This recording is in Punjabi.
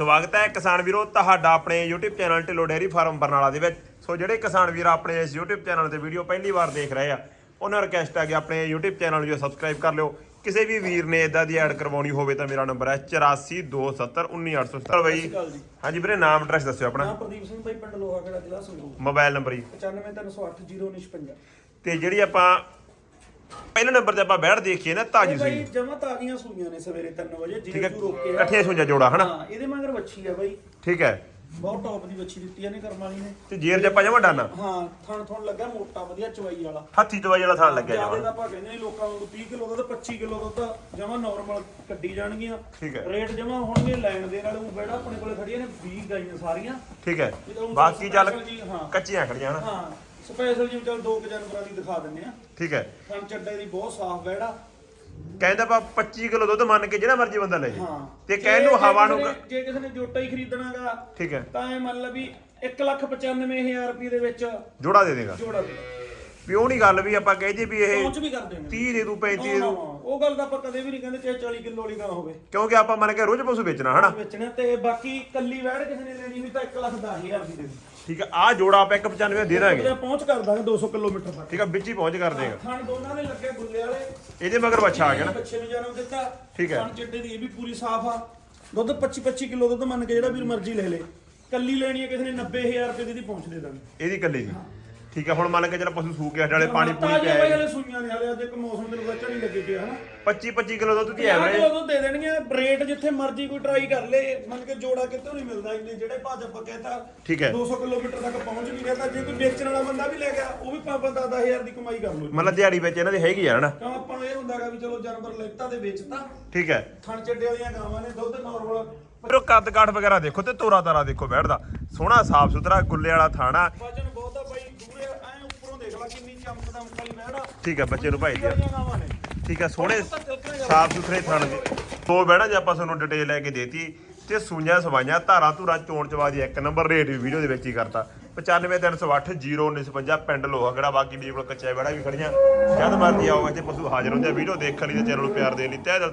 ਸਵਾਗਤ ਹੈ ਕਿਸਾਨ ਵੀਰੋ ਤੁਹਾਡਾ ਆਪਣੇ YouTube channel Dhillon dairy farm Barnala ਦੇ ਵਿੱਚ। ਸੋ ਜਿਹੜੇ ਕਿਸਾਨ ਵੀਰ ਆਪਣੇ ਇਸ YouTube ਚੈਨਲ ਤੇ ਵੀਡੀਓ ਪਹਿਲੀ ਵਾਰ ਦੇਖ ਰਹੇ ਆ ਉਹਨਾਂ ਰਿਕਵੈਸਟ ਹੈ ਕਿ ਆਪਣੇ YouTube ਚੈਨਲ ਨੂੰ ਸਬਸਕ੍ਰਾਈਬ ਕਰ ਲਿਓ। ਕਿਸੇ ਵੀ ਵੀਰ ਨੇ ਇਦਾਂ ਦੀ ਐਡ ਕਰਵਾਉਣੀ ਹੋਵੇ ਤਾਂ ਮੇਰਾ ਨੰਬਰ ਹੈ 8427191870 ਬਾਈ ਹਾਂਜੀ ਵੀਰੇ ਨਾਮ ਐਡਰੈਸ ਦੱਸਿਓ ਆਪਣਾ। ਨਾਮ ਪ੍ਰਦੀਪ ਸਿੰਘ ਭਾਈ ਪਿੰਡ ਲੋਹਾ ਕਿਹੜਾ ਜ਼ਿਲ੍ਹਾ ਸੰਗਰੂਰ। ਮੋਬਾਈਲ ਨੰਬਰ ਜੀ। 9530801955 ਤੇ ਜਿਹੜੀ ਆਪਾਂ ਪਹਿਲੇ ਨੰਬਰ ਤੇ ਆਪਾਂ ਬੈਠ ਦੇਖੀਏ ਨਾ ਤਾਜੀ ਸੂਈ। ਜਮਾ ਤਾਜ਼ੀਆਂ ਸੂਈਆਂ ਨੇ ਸਵੇਰੇ 3 ਵਜੇ ਠੀਕ ਹੈ ਰੋਕੇ ਆ। ਇਕੱਠੀਆਂ ਸੂਈਆਂ ਜੋੜਾ ਹਨਾ? ਹਾਂ ਇਹਦੇ ਮਗਰ ਵੱਛੀ ਆ ਬਾਈ। ਠੀਕ ਹੈ। ਬਹੁਤ ਟੌਪ ਦੀ ਵੱਛੀ ਦਿੱਤੀ ਇਹਨੇ ਕਰਮ ਵਾਲੀ ਨੇ। ਤੇ ਜੇਰ ਆਪਾਂ ਜਮਾ ਡਾਨਾ? ਹਾਂ ਥਣ ਥਣ ਲੱਗਾ ਮੋਟਾ ਵਧੀਆ ਚਵਾਈ ਵਾਲਾ। ਹੱਥੀ ਚਵਾਈ ਵਾਲਾ ਥਾਂ ਲੱਗਿਆ ਜ਼ਿਆਦਾ ਜਮਾ। ਤਾਂ ਆਪਾਂ ਕਹਿੰਦੇ ਨੇ ਲੋਕਾਂ ਨੂੰ 30 ਕਿਲੋ ਦਾ ਤਾਂ 25 ਕਿਲੋ ਦਾ ਤਾਂ ਜਮਾ ਨਾਰਮਲ ਕੱਢੀ ਜਾਣਗੀਆਂ। ਠੀਕ ਹੈ। ਰੇਟ ਜਮਾ ਹੋਣਗੇ ਲੈਣ ਦੇ ਨਾਲ ਉਹ ਬੈੜਾ ਆਪਣੇ ਕੋਲੇ ਖੜੀਆਂ ਨੇ 20 ਗਾਈਆਂ ਸਾਰੀਆਂ। ਠੀਕ ਹੈ। ਬਾਕੀ ਚੱਲ ਕੱਚੀਆਂ ਖੜੀਆਂ ਹਨਾ? ਹਾਂ। ਸਪੈਸ਼ਲ ਜਿਵੇਂ ਚੱਲ ਦੋ ਕੁ ਜਾਨਵਰਾਂ ਦੀ ਦਿਖਾ ਦਿੰਨੇ ਆ ਠੀਕ ਹੈ। ਥਣ ਚੱਡੇ ਦੀ ਬਹੁਤ ਸਾਫ਼ ਬੈੜਾ ਕਹਿੰਦਾ ਪਾ 25 ਕਿਲੋ ਦੁੱਧ ਮੰਨ ਕੇ ਜਿਹੜਾ ਮਰਜ਼ੀ ਬੰਦਾ ਲੈ ਜੇ ਹਾਂ। ਤੇ ਜੇ- ਕਹਿਣ ਨੂੰ ਜੇ ਹਵਾ ਕਿਸੇ ਨੇ- ਜੇ ਕਿਸੇ ਨੇ ਜੋਟਾ ਹੀ ਖਰੀਦਣਾਗਾ ਠੀਕ ਹੈ। ਤਾਂ ਇਹ ਮੰਨ ਲਾ ਵੀ 195000 ਰੁਪਏ ਦੇ ਵਿੱਚ ਜੋੜਾ ਦੇ ਦੇਗਾ। ਜੋੜਾ ਦੇ ਵੀ ਉਹ ਨਹੀਂ ਗੱਲ ਵੀ ਆਪਾਂ ਕਹਿ ਜੇ ਵੀ ਇਹ ਪਹੁੰਚ ਵੀ ਕਰ ਦੇਣਗੇ 30 ਦੇ ਦੂ 35 ਦੇ ਨਾ, ਦੂ। ਨਾ, ਉਹ ਗੱਲ ਤਾਂ ਆਪਾਂ ਕਦੇ ਵੀ ਨਹੀਂ ਕਹਿੰਦੇ ਚਾਹੇ 40 ਕਿਲੋ ਵਾਲੀ ਗਾਂ ਹੋਵੇ। ਕਿਉਂਕਿ ਆਪਾਂ ਮੰਨ ਕੇ ਰੋਜ਼ ਪਸ਼ੂ ਵੇਚਣਾ ਹਨਾ? ਵੇਚਣਾ ਤੇ ਬਾਕੀ ਕੱਲੀ ਵੈੜ ਕਿਸੇ ਨੇ ਲੈਣੀ ਵੀ ਤਾਂ 110000 ਦੀ ਦੇ ਦੇ। ਠੀਕ ਹੈ ਆ ਜੋੜਾ ਆਪਾਂ 195 ਦੇ ਦਾਂਗੇ। ਪਹੁੰਚ ਕਰ ਦਾਂਗੇ 200 ਕਿਲੋਮੀਟਰ ਤੱਕ। ਠੀਕ ਹੈ ਵਿੱਚ ਹੀ ਪਹੁੰਚ ਕਰ ਦੇਗਾ। ਥਣ ਦੋਨਾਂ ਦੇ ਲੱਗੇ ਗੁੱਲੇ ਵਾਲੇ। ਇਹਦੇ ਮਗਰ ਬੱਚਾ ਆ ਗਿਆ ਨਾ। ਬੱਚੇ ਨੂੰ ਜਨਮ ਦਿੱਤਾ। ਠੀਕ ਹੈ। ਥਣ ਚੱਡੇ ਦੀ ਇਹ ਵੀ ਪੂਰੀ ਸਾਫ਼ ਆ। ਦੁੱਧ 25 25 ਕਿਲੋ ਦੁੱਧ ਮੰਨ ਕੇ ਜਿਹੜਾ ਵੀਰ ਮਰਜ਼ੀ ਲੈ ਲੇ। ਕੱਲੀ ਲੈਣੀ ਹੈ ਕਿਸੇ ਨੇ 90000 ਰੁਪਏ ਦੀ ਦੀ ਪਹੁੰਚ ਦੇ ਦਾਂਗੇ। ਇਹਦੀ ਕੱਲੀ ਦੀ। ਠੀਕ ਹੈ ਹੁਣ ਮੰਨ ਕੇ ਚੱਲ ਪਸ਼ੂ ਸੂ ਕੇ ਹਟਾਲੇ ਪਾਣੀ ਪੂਣੀ ਤਾਜ਼ੀਆਂ ਪਿਆ ਹਲੇ ਸੂਈਆਂ ਨੇ ਹਲੇ ਅੱਜ ਇੱਕ ਮੌਸਮ ਦੇ ਵਿੱਚ ਨਹੀਂ ਲੱਗੇ ਪਿਆ ਹਨਾ? 25 25 ਕਿਲੋ ਦੁੱਧ ਦੀ 50 ਐਵਰੇਜ ਕਿਲੋ ਦੁੱਧ ਦੇ ਦੇਣਗੇ ਰੇਟ ਜਿੱਥੇ ਮਰਜ਼ੀ ਕੋਈ ਟਰਾਈ ਕਰ ਲੇ ਮੰਨ ਕੇ ਜੋੜਾ ਕਿਤੋਂ ਨਹੀਂ ਮਿਲਦਾ ਇੰਨੇ ਜਿਹੜੇ ਭਾਜ ਆਪਾਂ ਕਹਿੰਦਾ ਠੀਕ ਹੈ। 200 ਕਿਲੋਮੀਟਰ ਤੱਕ ਪਹੁੰਚ ਵੀ ਤਾਂ ਜੇ ਕੋਈ ਵੇਚਣ ਵਾਲਾ ਬੰਦਾ ਵੀ ਲੈ ਗਿਆ ਉਹ ਵੀ 5-10000 ਦੀ ਕਮਾਈ ਕਰ ਲੂ ਮਤਲਬ ਦਿਹਾੜੀ ਵਿੱਚ ਇਹਨਾਂ ਦੀ ਹੈਗੀ ਆ ਹਨਾ? ਕਿਉਂ ਆਪਾਂ ਨੂੰ ਇਹ ਹੁੰਦਾਗਾ ਵੀ ਚਲੋ ਜਾਨਵਰ ਲੈਤਾ ਤੇ ਵੇਚਤਾ। ਠੀਕ ਹੈ। ਥਣ ਚੱਡੇ ਵਾਲੀਆਂ ਗਾਵਾਂ ਨੇ ਦੁੱਧ ਨਾਰਮਲ ਉਹ ਕੱਦ ਕਾਠ ਵਗੈਰਾ ਦੇਖੋ ਤੇ ਤੋਰਾ ਤਾਰਾ ਦੇਖੋ ਬੈਠਦਾ। ਸੋਹਣਾ ਸਾਫ਼ ਸੁਥਰਾ ਗੁੱਲੇ ਵਾਲਾ ਥਾਣਾ ਵਜਨ ਬਹੁਤ ਆ ਬਾਈ ਦੂਰੇ ਐ ਉੱਪਰੋਂ ਦੇਖ ਲੈ ਕਿੰਨੀ ਚਮਕ ਦਮਕ ਵਾਲੀ ਬਹਿੜਾ ਠੀਕ ਆ, ਬੱਚੇ ਨੂੰ ਭਾਈ ਦਿਆ ਠੀਕ ਹੈ ਸੋਹਣੇ ਸਾਫ਼ ਸੁਥਰੇ ਥਣ ਦੇ ਦੋ ਬਹਿਣਾ ਜੇ ਆਪਾਂ ਤੁਹਾਨੂੰ ਡਿਟੇਲ ਲੈ ਕੇ ਦੇਤੀ ਤੇ ਸੂਈਆਂ, ਸਵਾਈਆਂ, ਧਾਰਾ, ਧੂਰਾ, ਚੋਣ ਚਵਾ ਦੀ ਇੱਕ ਨੰਬਰ ਰੇਟ ਵੀ ਵੀਡੀਓ ਦੇ ਵਿੱਚ ਹੀ ਕਰਤਾ। 95308 0955 ਪਿੰਡ ਲੋਹਾ ਕਿਹੜਾ ਬਾਕੀ ਵੀਡੀਓ ਕੋਲ ਕੱਚਾ ਬਹਿਣਾ ਵੀ ਖੜੀਆਂ। ਜਦ ਮਰਦੀ ਆਓ ਤੇ ਪਸ਼ੂ ਹਾਜ਼ਰ ਹੁੰਦੇ ਆ। ਵੀਡੀਓ ਦੇਖਣ ਲਈ ਤੇ ਚੈਨਲ ਨੂੰ ਪਿਆਰ ਦੇਣ ਲਈ ਤਹਿ ਦਿਲ